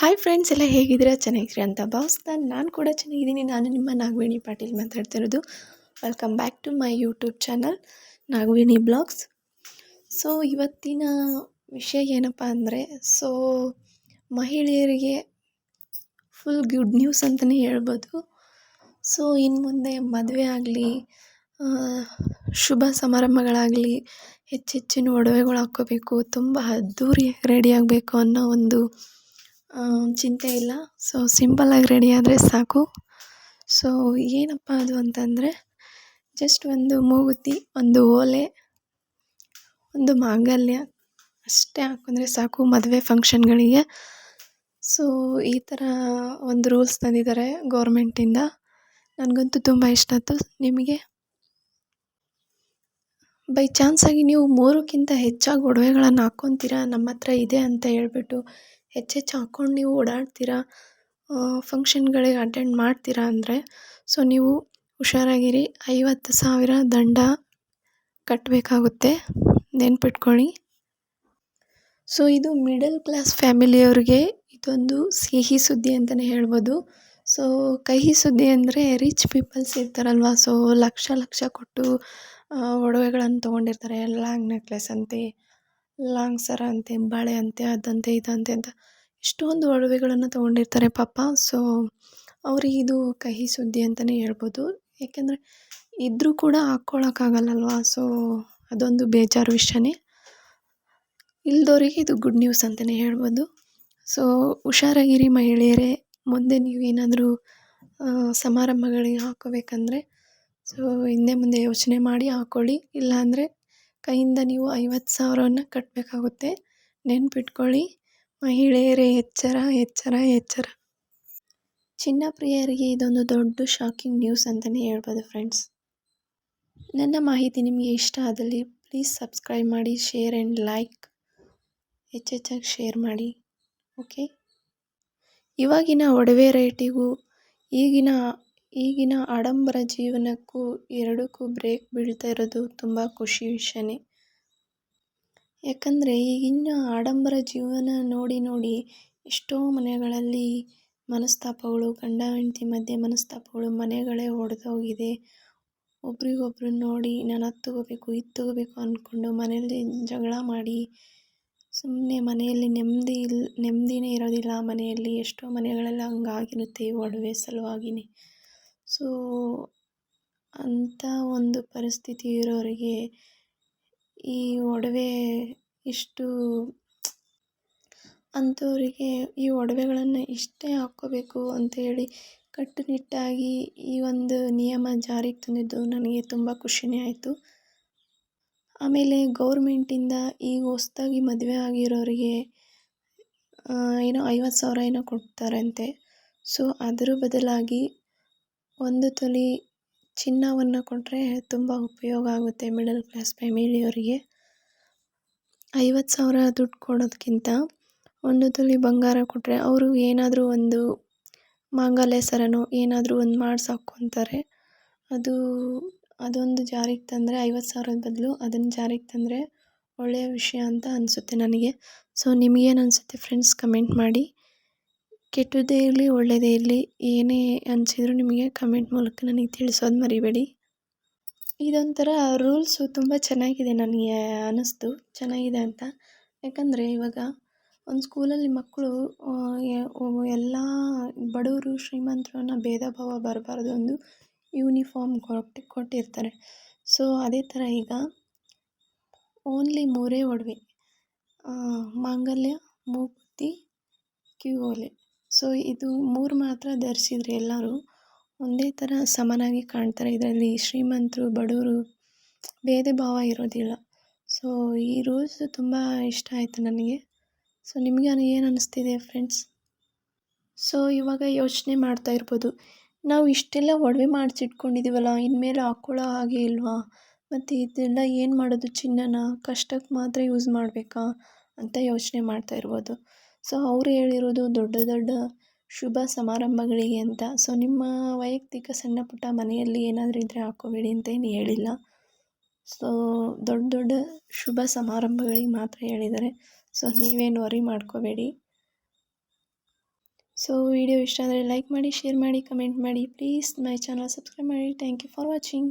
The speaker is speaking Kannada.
ಹಾಯ್ ಫ್ರೆಂಡ್ಸ್ ಎಲ್ಲ ಹೇಗಿದ್ದೀರಾ? ಚೆನ್ನಾಗಿದ್ರಿ ಅಂತ ಭಾವಿಸ್ತಾ ನಾನು ಕೂಡ ಚೆನ್ನಾಗಿದ್ದೀನಿ. ನಾನು ನಿಮ್ಮ ನಾಗವೇಣಿ ಪಾಟೀಲ್ ಮಾತಾಡ್ತಿರೋದು welcome back to my YouTube channel Nagaveni vlogs so ಇವತ್ತಿನ ವಿಷಯ ಏನಪ್ಪ ಅಂದರೆ ಸೊ ಮಹಿಳೆಯರಿಗೆ ಫುಲ್ ಗುಡ್ ನ್ಯೂಸ್ ಅಂತಲೇ ಹೇಳ್ಬೋದು. ಸೊ ಇನ್ನು ಮುಂದೆ ಮದುವೆ ಆಗಲಿ ಶುಭ ಸಮಾರಂಭಗಳಾಗಲಿ, ಹೆಚ್ಚೆಚ್ಚಿನ ಒಡವೆಗಳು ಹಾಕ್ಕೋಬೇಕು, ತುಂಬ ಅದ್ದೂರಿ ರೆಡಿ ಆಗಬೇಕು ಅನ್ನೋ ಒಂದು ಚಿಂತೆ ಇಲ್ಲ. ಸೊ ಸಿಂಪಲ್ಲಾಗಿ ರೆಡಿ ಆದರೆ ಸಾಕು. ಸೊ ಏನಪ್ಪ ಅದು ಅಂತಂದರೆ ಜಸ್ಟ್ ಒಂದು ಮೂಗುತಿ, ಒಂದು ಓಲೆ, ಒಂದು ಮಾಂಗಲ್ಯ ಅಷ್ಟೇ ಹಾಕೊಂಡ್ರೆ ಸಾಕು ಮದುವೆ ಫಂಕ್ಷನ್ಗಳಿಗೆ ಸೊ ಈ ಥರ ಒಂದು ರೂಲ್ಸ್ ತಂದಿದ್ದಾರೆ ಗೌರ್ಮೆಂಟಿಂದ ನನಗಂತೂ ತುಂಬ ಇಷ್ಟ ಆಯ್ತು. ನಿಮಗೆ? ಬೈ ಚಾನ್ಸಾಗಿ ನೀವು ಮೂರಕ್ಕಿಂತ ಹೆಚ್ಚಾಗಿ ಒಡವೆಗಳನ್ನು ಹಾಕ್ಕೊತೀರಾ ನಮ್ಮ ಹತ್ರ ಇದೆ ಅಂತ ಹೇಳ್ಬಿಟ್ಟು ಹೆಚ್ಚೆಚ್ಚು ಹಾಕ್ಕೊಂಡು ನೀವು ಓಡಾಡ್ತೀರಾ? ಫಂಕ್ಷನ್ಗಳಿಗೆ ಅಟೆಂಡ್ ಮಾಡ್ತೀರಾ ಅಂದರೆ? ಸೊ, ನೀವು ಹುಷಾರಾಗಿರಿ. ಐವತ್ತು ಸಾವಿರ ದಂಡ ಕಟ್ಟಬೇಕಾಗುತ್ತೆ ನೆನ್ಪಿಟ್ಕೊಳ್ಳಿ. ಸೊ, ಇದು ಮಿಡಲ್ ಕ್ಲಾಸ್ ಫ್ಯಾಮಿಲಿಯವ್ರಿಗೆ ಇದೊಂದು ಸಿಹಿ ಸುದ್ದಿ ಅಂತಲೇ ಹೇಳ್ಬೋದು. ಸೊ, ಕಹಿ ಸುದ್ದಿ ಅಂದರೆ ರಿಚ್ ಪೀಪಲ್ಸ್ ಇರ್ತಾರಲ್ವ? ಸೊ, ಲಕ್ಷ ಲಕ್ಷ ಕೊಟ್ಟು ಒಡವೆಗಳನ್ನು ತೊಗೊಂಡಿರ್ತಾರೆ. ಲಾಂಗ್ ನೆಕ್ಲೆಸ್ ಅಂತೆ. ಲಾಂಗ್ ಸರ ಅಂತೆ, ಬಳೆ ಅಂತೆ, ಅದಂತೆ, ಇದಂತೆ ಅಂತ ಎಷ್ಟೊಂದು ಒಡವೆಗಳನ್ನು ತೊಗೊಂಡಿರ್ತಾರೆ ಪಾಪ. ಸೊ ಅವ್ರಿಗೆ ಇದು ಕಹಿ ಸುದ್ದಿ ಅಂತಲೇ ಹೇಳ್ಬೋದು. ಏಕೆಂದರೆ ಇದ್ದರೂ ಕೂಡ ಹಾಕ್ಕೊಳಕ್ಕಾಗಲ್ಲಲ್ವ? ಸೊ ಅದೊಂದು ಬೇಜಾರು ವಿಷಯನೇ. ಇಲ್ದೋರಿಗೆ ಇದು ಗುಡ್ ನ್ಯೂಸ್ ಅಂತಲೇ ಹೇಳ್ಬೋದು. ಸೊ ಹುಷಾರಾಗಿರಿ ಮಹಿಳೆಯರೇ. ಮುಂದೆ ನೀವೇನಾದರೂ ಸಮಾರಂಭಗಳಿಗೆ ಹಾಕ್ಕೋಬೇಕಂದ್ರೆ ಸೊ ಹಿಂದೆ ಮುಂದೆ ಯೋಚನೆ ಮಾಡಿ ಹಾಕ್ಕೊಳ್ಳಿ. ಇಲ್ಲಾಂದರೆ ಕೈಯಿಂದ ನೀವು ಐವತ್ತು ಸಾವಿರವನ್ನು ಕಟ್ಟಬೇಕಾಗುತ್ತೆ ನೆನ್ಪಿಟ್ಕೊಳ್ಳಿ. ಮಹಿಳೆಯರೇ, ಎಚ್ಚರ ಎಚ್ಚರ ಎಚ್ಚರ. ಚಿನ್ನ ಪ್ರಿಯರಿಗೆ ಇದೊಂದು ದೊಡ್ಡ ಶಾಕಿಂಗ್ ನ್ಯೂಸ್ ಅಂತಲೇ ಹೇಳ್ಬೋದು ಫ್ರೆಂಡ್ಸ್ ನನ್ನ ಮಾಹಿತಿ ನಿಮಗೆ ಇಷ್ಟ ಆದಲ್ಲಿ ಪ್ಲೀಸ್ ಸಬ್ಸ್ಕ್ರೈಬ್ ಮಾಡಿ ಶೇರ್ ಆ್ಯಂಡ್ ಲೈಕ್ ಹೆಚ್ಚೆಚ್ಚಾಗಿ ಶೇರ್ ಮಾಡಿ ಓಕೆ ಇವಾಗಿನ ಒಡವೆ ರೇಟಿಗೂ ಈಗಿನ ಈಗಿನ ಆಡಂಬರ ಜೀವನಕ್ಕೂ ಎರಡಕ್ಕೂ ಬ್ರೇಕ್ ಬೀಳ್ತಾ ಇರೋದು ತುಂಬ ಖುಷಿ ವಿಷಯನೇ. ಯಾಕಂದರೆ ಈಗಿನ ಆಡಂಬರ ಜೀವನ ನೋಡಿ ನೋಡಿ ಎಷ್ಟೋ ಮನೆಗಳಲ್ಲಿ ಮನಸ್ತಾಪಗಳು, ಗಂಡ ಹೆಂಡತಿ ಮಧ್ಯೆ ಮನಸ್ತಾಪಗಳು ಮನೆಗಳೇ ಹೊಡೆದೋಗಿದೆ ಒಬ್ರಿಗೊಬ್ರು ನೋಡಿ ನಾನು ತಗೋಬೇಕು ಅಂದ್ಕೊಂಡು ಮನೆಯಲ್ಲಿ ಜಗಳ ಮಾಡಿ ಸುಮ್ಮನೆ ಮನೆಯಲ್ಲಿ ನೆಮ್ಮದಿ ಇಲ್ಲ ನೆಮ್ಮದಿನೇ ಇರೋದಿಲ್ಲ ಮನೆಯಲ್ಲಿ. ಎಷ್ಟೋ ಮನೆಗಳೆಲ್ಲ ಹಂಗಾಗಿರುತ್ತೆ ಒಡವೆ ಸಲುವಾಗಿಯೇ ಸೊ, ಅಂಥ ಒಂದು ಪರಿಸ್ಥಿತಿ ಇರೋರಿಗೆ ಈ ಒಡವೆ ಇಷ್ಟು ಅಂಥವರಿಗೆ ಈ ಒಡವೆಗಳನ್ನು ಇಷ್ಟೇ ಹಾಕ್ಕೋಬೇಕು ಅಂತೇಳಿ ಕಟ್ಟುನಿಟ್ಟಾಗಿ ಈ ಒಂದು ನಿಯಮ ಜಾರಿಗೆ ತಂದಿದ್ದು ನನಗೆ ತುಂಬ ಖುಷಿನೇ ಆಯಿತು. ಆಮೇಲೆ ಗೌರ್ಮೆಂಟಿಂದ ಈಗ ಹೊಸ್ದಾಗಿ ಮದುವೆ ಆಗಿರೋರಿಗೆ ಏನೋ ಐವತ್ತು ಸಾವಿರ ಏನೋ ಕೊಡ್ತಾರಂತೆ. ಸೊ, ಅದರ ಬದಲಾಗಿ ಒಂದು ತೊಲೆ ಚಿನ್ನವನ್ನು ಕೊಟ್ಟರೆ ತುಂಬ ಉಪಯೋಗ ಆಗುತ್ತೆ ಮಿಡಲ್ ಕ್ಲಾಸ್ ಫ್ಯಾಮಿಲಿಯವರಿಗೆ ಐವತ್ತು ಸಾವಿರ ದುಡ್ಡು ಕೊಡೋದಕ್ಕಿಂತ ಒಂದು ತೊಲೆ ಬಂಗಾರ ಕೊಟ್ಟರೆ ಅವರು ಏನಾದರೂ ಒಂದು ಮಾಂಗಲ್ಯ ಸರನೋ ಏನಾದರೂ ಒಂದು ಮಾಡ್ಸಿ ಹಾಕ್ಕೊತಾರೆ. ಅದು, ಅದೊಂದು ಜಾರಿಗೆ ತಂದರೆ ಐವತ್ತು ಸಾವಿರದ ಬದಲು ಅದನ್ನು ಜಾರಿಗೆ ತಂದರೆ ಒಳ್ಳೆಯ ವಿಷಯ ಅಂತ ಅನಿಸುತ್ತೆ ನನಗೆ. ಸೊ ನಿಮಗೇನು ಅನಿಸುತ್ತೆ ಫ್ರೆಂಡ್ಸ್ ಕಮೆಂಟ್ ಮಾಡಿ. ಕೆಟ್ಟದ್ದೇ ಇರಲಿ ಒಳ್ಳೆಯದೇ ಇರಲಿ, ಏನೇ ಅನಿಸಿದ್ರು ನಿಮಗೆ ಕಮೆಂಟ್ ಮೂಲಕ ನನಗೆ ತಿಳಿಸೋದು ಮರಿಬೇಡಿ. ಇದೊಂಥರ ರೂಲ್ಸು ತುಂಬ ಚೆನ್ನಾಗಿದೆ ನನಗೆ ಅನ್ನಿಸ್ತು. ಚೆನ್ನಾಗಿದೆ ಅಂತ. ಯಾಕಂದರೆ ಇವಾಗ ಒಂದು ಸ್ಕೂಲಲ್ಲಿ ಮಕ್ಕಳು ಎಲ್ಲ ಬಡವರು ಶ್ರೀಮಂತರು ಅನ್ನೋ ಭೇದ ಭಾವ ಬರಬಾರ್ದು ಒಂದು ಯೂನಿಫಾರ್ಮ್ ಕೊಟ್ಟು, ಕೊಟ್ಟಿರ್ತಾರೆ. ಸೊ ಅದೇ ಥರ ಈಗ ಓನ್ಲಿ ಮೂರೇ ಒಡವೆ ಮಾಂಗಲ್ಯ ಮೂಗುತಿ ಕಿವಿಯೋಲೆ ಸೊ, ಇದು ಮೂರು ಮಾತ್ರ ಧರಿಸಿದ್ರೆ ಎಲ್ಲರೂ ಒಂದೇ ಥರ ಸಮನಾಗಿ ಕಾಣ್ತಾರೆ. ಇದರಲ್ಲಿ ಶ್ರೀಮಂತರು, ಬಡವರು ಭೇದ ಭಾವ ಇರೋದಿಲ್ಲ. ಸೊ, ಈ ರೂಲ್ಸ್ ತುಂಬ ಇಷ್ಟ ಆಯಿತು ನನಗೆ. ಸೊ, ನಿಮಗೆ ಏನು ಅನ್ನಿಸ್ತಿದೆ ಫ್ರೆಂಡ್ಸ್ ಸೊ, ಇವಾಗ ಯೋಚನೆ ಮಾಡ್ತಾ ಇರ್ಬೋದು. ನಾವು ಇಷ್ಟೆಲ್ಲ ಒಡವೆ ಮಾಡಿಸಿಟ್ಕೊಂಡಿದ್ದೀವಲ್ಲ ಇನ್ಮೇಲೆ ಹಾಕ್ಕೊಳ್ಳೋ ಹಾಗೆ ಇಲ್ವಾ? ಮತ್ತು ಇದೆಲ್ಲ ಏನು ಮಾಡೋದು ಚಿನ್ನನ? ಕಷ್ಟಕ್ಕೆ ಮಾತ್ರ ಯೂಸ್ ಮಾಡಬೇಕಾ? ಅಂತ ಯೋಚನೆ ಮಾಡ್ತಾ ಇರ್ಬೋದು. ಸೊ ಅವರು ಹೇಳಿರೋದು ದೊಡ್ಡ ದೊಡ್ಡ ಶುಭ ಸಮಾರಂಭಗಳಿಗೆ ಅಂತ. ಸೊ ನಿಮ್ಮ ವೈಯಕ್ತಿಕ ಸಣ್ಣ ಪುಟ್ಟ ಮನೆಯಲ್ಲಿ ಏನಾದರೂ ಇದ್ದರೆ ಹಾಕೋಬೇಡಿ ಅಂತ ಏನು ಹೇಳಿಲ್ಲ. ಸೊ ದೊಡ್ಡ ದೊಡ್ಡ ಶುಭ ಸಮಾರಂಭಗಳಿಗೆ ಮಾತ್ರ ಹೇಳಿದ್ದಾರೆ. ಸೊ ನೀವೇನು ವರಿ ಮಾಡ್ಕೋಬೇಡಿ. ಸೊ ವಿಡಿಯೋ ಇಷ್ಟ ಆದರೆ ಲೈಕ್ ಮಾಡಿ ಶೇರ್ ಮಾಡಿ ಕಮೆಂಟ್ ಮಾಡಿ. ಪ್ಲೀಸ್ ಮೈ ಚಾನಲ್ ಸಬ್ಸ್ಕ್ರೈಬ್ ಮಾಡಿ. Thank you for watching